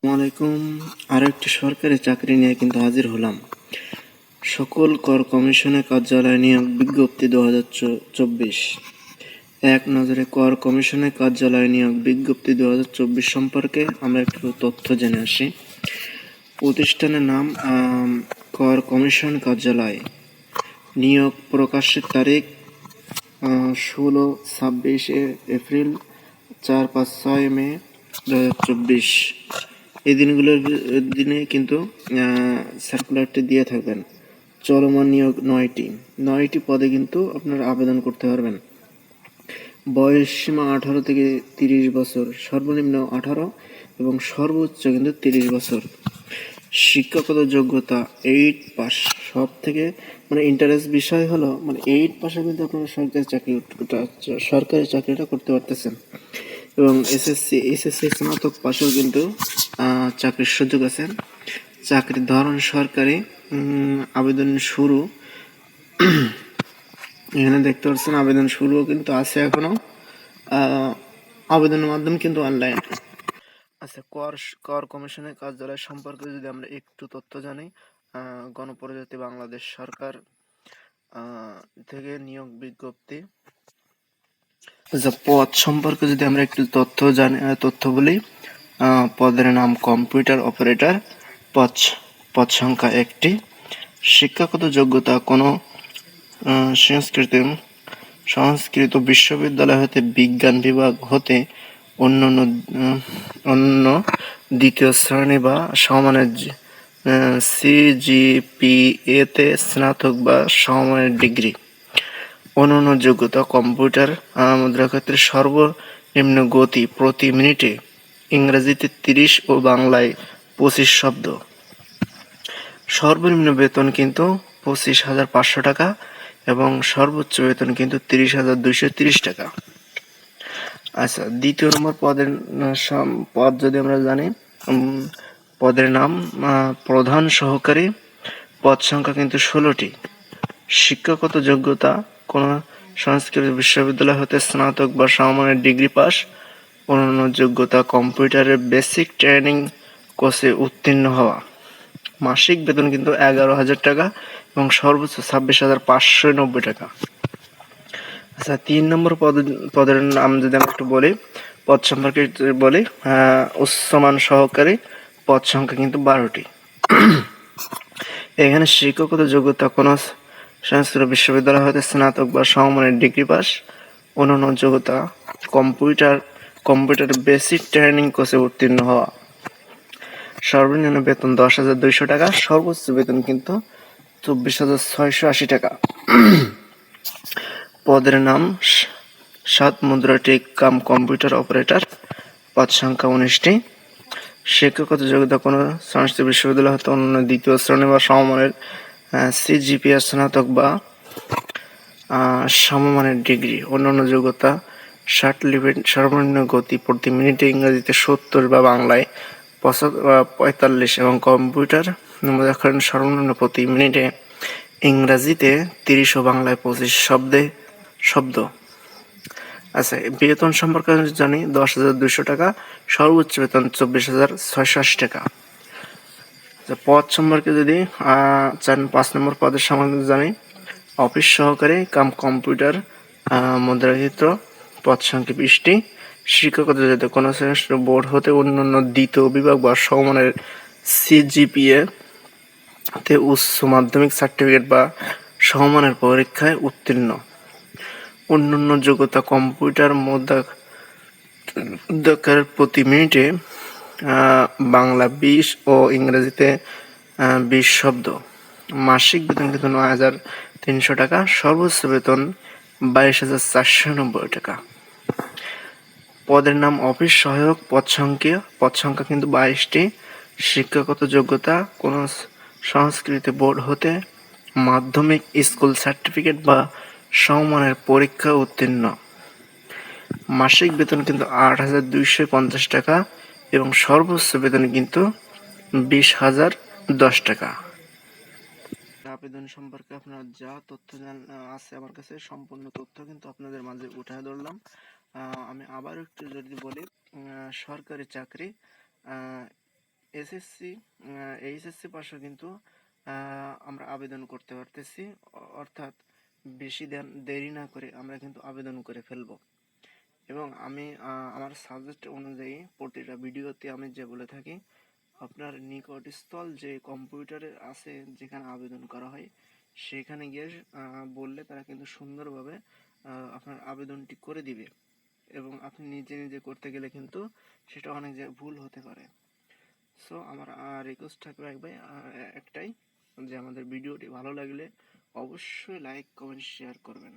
আসসালামাইকুম আরও একটি সরকারি চাকরি নিয়ে কিন্তু হাজির হলাম। সকল কর কমিশনের কার্যালয় নিয়োগ বিজ্ঞপ্তি দু হাজার চব্বিশ। এক নজরে কর কমিশনের কার্যালয় নিয়োগ বিজ্ঞপ্তি দু হাজার চব্বিশ সম্পর্কে আমরা একটু তথ্য জেনে আসি। প্রতিষ্ঠানের নাম কর কমিশন কার্যালয়। নিয়োগ প্রকাশের তারিখ ষোলো ছাব্বিশে এপ্রিল চার পাঁচ ছয় মে দু হাজার চব্বিশ। এই দিনগুলোর দিনে কিন্তু সার্কুলারটি দিয়ে থাকবেন। চলমান নিয়োগ নয়টি। নয়টি পদে কিন্তু আপনারা আবেদন করতে পারবেন। বয়স সীমা আঠারো থেকে তিরিশ বছর, সর্বনিম্ন আঠারো এবং সর্বোচ্চ কিন্তু তিরিশ বছর। শিক্ষাগত যোগ্যতা এইট পাস। সব থেকে মানে ইন্টারেস্ট বিষয় হলো মানে এইট পাশে কিন্তু আপনারা সরকারি চাকরি সরকারি চাকরিটা করতে পারতেছেন। এবং এসএসসি এসএসসি স্নাতক পাশেও কিন্তু চাকরির সুযোগ আছে। চাকরির ধরন সরকারি আবেদন শুরু। এখানে দেখতে পাচ্ছেন আবেদন শুরুও কিন্তু আছে এখনও। আহ, আবেদনের মাধ্যমে কিন্তু অনলাইন আচ্ছা কর কর কমিশনের কার্যালয় সম্পর্কে যদি আমরা একটু তথ্য জানি গণপ্রজাতি বাংলাদেশ সরকার থেকে নিয়োগ বিজ্ঞপ্তি। আচ্ছা পদ সম্পর্কে যদি আমরা একটু তথ্য জানি তথ্য বলি পদের নাম কম্পিউটার অপারেটর। পদ পদ সংখ্যা একটি। শিক্ষাগত যোগ্যতা কোনো সংস্কৃত সংস্কৃত বিশ্ববিদ্যালয় হতে বিজ্ঞান বিভাগ হতে আহ, অন্য দ্বিতীয় শ্রেণি বা সমানের সিজিপিএ তে স্নাতক বা সমমানের ডিগ্রি। অন্যান্য যোগ্যতা কম্পিউটার মুদ্রার সর্বনিম্ন গতি প্রতি মিনিটে ইংরেজিতে তিরিশ ও বাংলায় পঁচিশ শব্দ। সর্বনিম্ন বেতন কিন্তু পঁচিশ হাজার পাঁচশো টাকা এবং সর্বোচ্চ বেতন কিন্তু তিরিশ হাজার দুইশো তিরিশ টাকা। আচ্ছা দ্বিতীয় নম্বর পদের পদ যদি আমরা জানি পদের নাম প্রধান সহকারী, পদ সংখ্যা কিন্তু ষোলোটি। শিক্ষাগত যোগ্যতা কোন সংস্কৃত বিশ্ববিদ্যালয় হতে স্নাতক বা সমমানের ডিগ্রি পাস অন্যান্য যোগ্যতা কম্পিউটারের বেসিক ট্রেনিং কোর্সে উত্তীর্ণ হওয়া। মাসিক বেতন কিন্তু এগারো হাজার টাকা এবং সর্বোচ্চ ছাব্বিশ হাজার পাঁচশো নব্বই টাকা। আচ্ছা তিন নম্বর পদ, পদের নাম যদি আমি একটু বলি, পদ সম্পর্কে বলি উচ্চমান সহকারী পদ সংখ্যা কিন্তু বারোটি। এখানে শিক্ষকতা যোগ্যতা কোনো সংস্কৃত বিশ্ববিদ্যালয় হতে স্নাতক বা সমমানের ডিগ্রি পাস, অন্যান্য যোগ্যতা কম্পিউটার কম্পিউটার বেসিক ট্রেনিং কোর্সে উত্তীর্ণ হওয়া। সর্বনিম্ন বেতন দশ হাজার দুইশো টাকা, সর্বোচ্চ বেতন কিন্তু চব্বিশ হাজার ছয়শো আশি টাকা। পদের নাম সাত মুদ্রা টেক কাম কম্পিউটার অপারেটর, পদ সংখ্যা উনিশটি। শিক্ষাগত যোগ্যতা কোনো সংস্কৃত বিশ্ববিদ্যালয় হতে অন্য দ্বিতীয় শ্রেণি বা সমমানের সিজিপিএস স্নাতক বা সমমানের ডিগ্রি। অন্যান্য যোগ্যতা ষাট লিমিট সর্বনিম্ন গতি প্রতি মিনিটে ইংরেজিতে সত্তর বা বাংলায় পঁয়তাল্লিশ এবং কম্পিউটার মুদ্রাক্ষরণ সর্বনিম্ন প্রতি মিনিটে ইংরাজিতে তিরিশ ও বাংলায় পঁচিশ শব্দে শব্দ। আচ্ছা বেতন সম্পর্কে জানি দশ হাজার দুশো টাকা সর্বোচ্চ বেতন চব্বিশ হাজার ছয়শো আশি টাকা। আচ্ছা, পদ সম্পর্কে যদি চার পাঁচ নম্বর পদের সম্বন্ধে জানি। অফিস সহকারী কাম কম্পিউটার আহ, মুদ্রাক্ষেত্র পদ সংখ্যা বিশটি শিক্ষকতা যাতে কোনো শ্রেষ্ঠ বোর্ড হতে অন্যান্য দ্বিতীয় বিভাগ বা সমমানের সিজিপিএ তে উচ্চ মাধ্যমিক সার্টিফিকেট বা সমমানের পরীক্ষায় উত্তীর্ণ। অন্যান্য যোগ্যতা কম্পিউটার মুদ্রাক্ষরের প্রতি মিনিটে বাংলা বিশ ও ইংরেজিতে বিশ শব্দ। মাসিক বেতন কিন্তু নয় হাজার তিনশো টাকা। সর্বোচ্চ বেতন বাইশ হাজার চারশো নব্বই টাকা। পদের নাম অফিস সহায়ক, পদ সংখ্যা পদ সংখ্যা কিন্তু বাইশটি। শিক্ষাগত যোগ্যতা, কোনো সংস্কৃতি বোর্ড হতে মাধ্যমিক স্কুল সার্টিফিকেট বা সমমানের পরীক্ষা উত্তীর্ণ। মাসিক বেতন কিন্তু আট হাজার দুইশো পঞ্চাশ টাকা এবং সর্বোচ্চ বেতন কিন্তু বিশ হাজার দশ টাকা। আবেদন সম্পর্কে আপনার যা তথ্য জান আছে আমার কাছে, সম্পূর্ণ তথ্য কিন্তু আপনাদের মাঝে উঠায় ধরলাম। আমি আবার একটু যদি বলি সরকারি চাকরি এসএসসি এইচএসসি পাশে কিন্তু আমরা আবেদন করতে পারতেছি। অর্থাৎ বেশি দেরি না করে আমরা কিন্তু আবেদন করে ফেলব। এবং আমি আমার সাবজেক্ট অনুযায়ী প্রতিটা ভিডিওতে আমি যে বলে থাকি আপনার নিকটস্থল যে কম্পিউটারে আছে যেখানে আবেদন করা হয়, সেখানে গিয়ে বললে তারা কিন্তু সুন্দরভাবে আপনার আবেদনটি করে দিবে। এবং আপনি নিজে নিজে করতে গেলে কিন্তু সেটা অনেক জায়গায় ভুল হতে পারে। সো আমার রিকোয়েস্ট থাকবে একবার একটাই যে আমাদের ভিডিওটি ভালো লাগলে অবশ্যই লাইক কমেন্ট শেয়ার করবেন।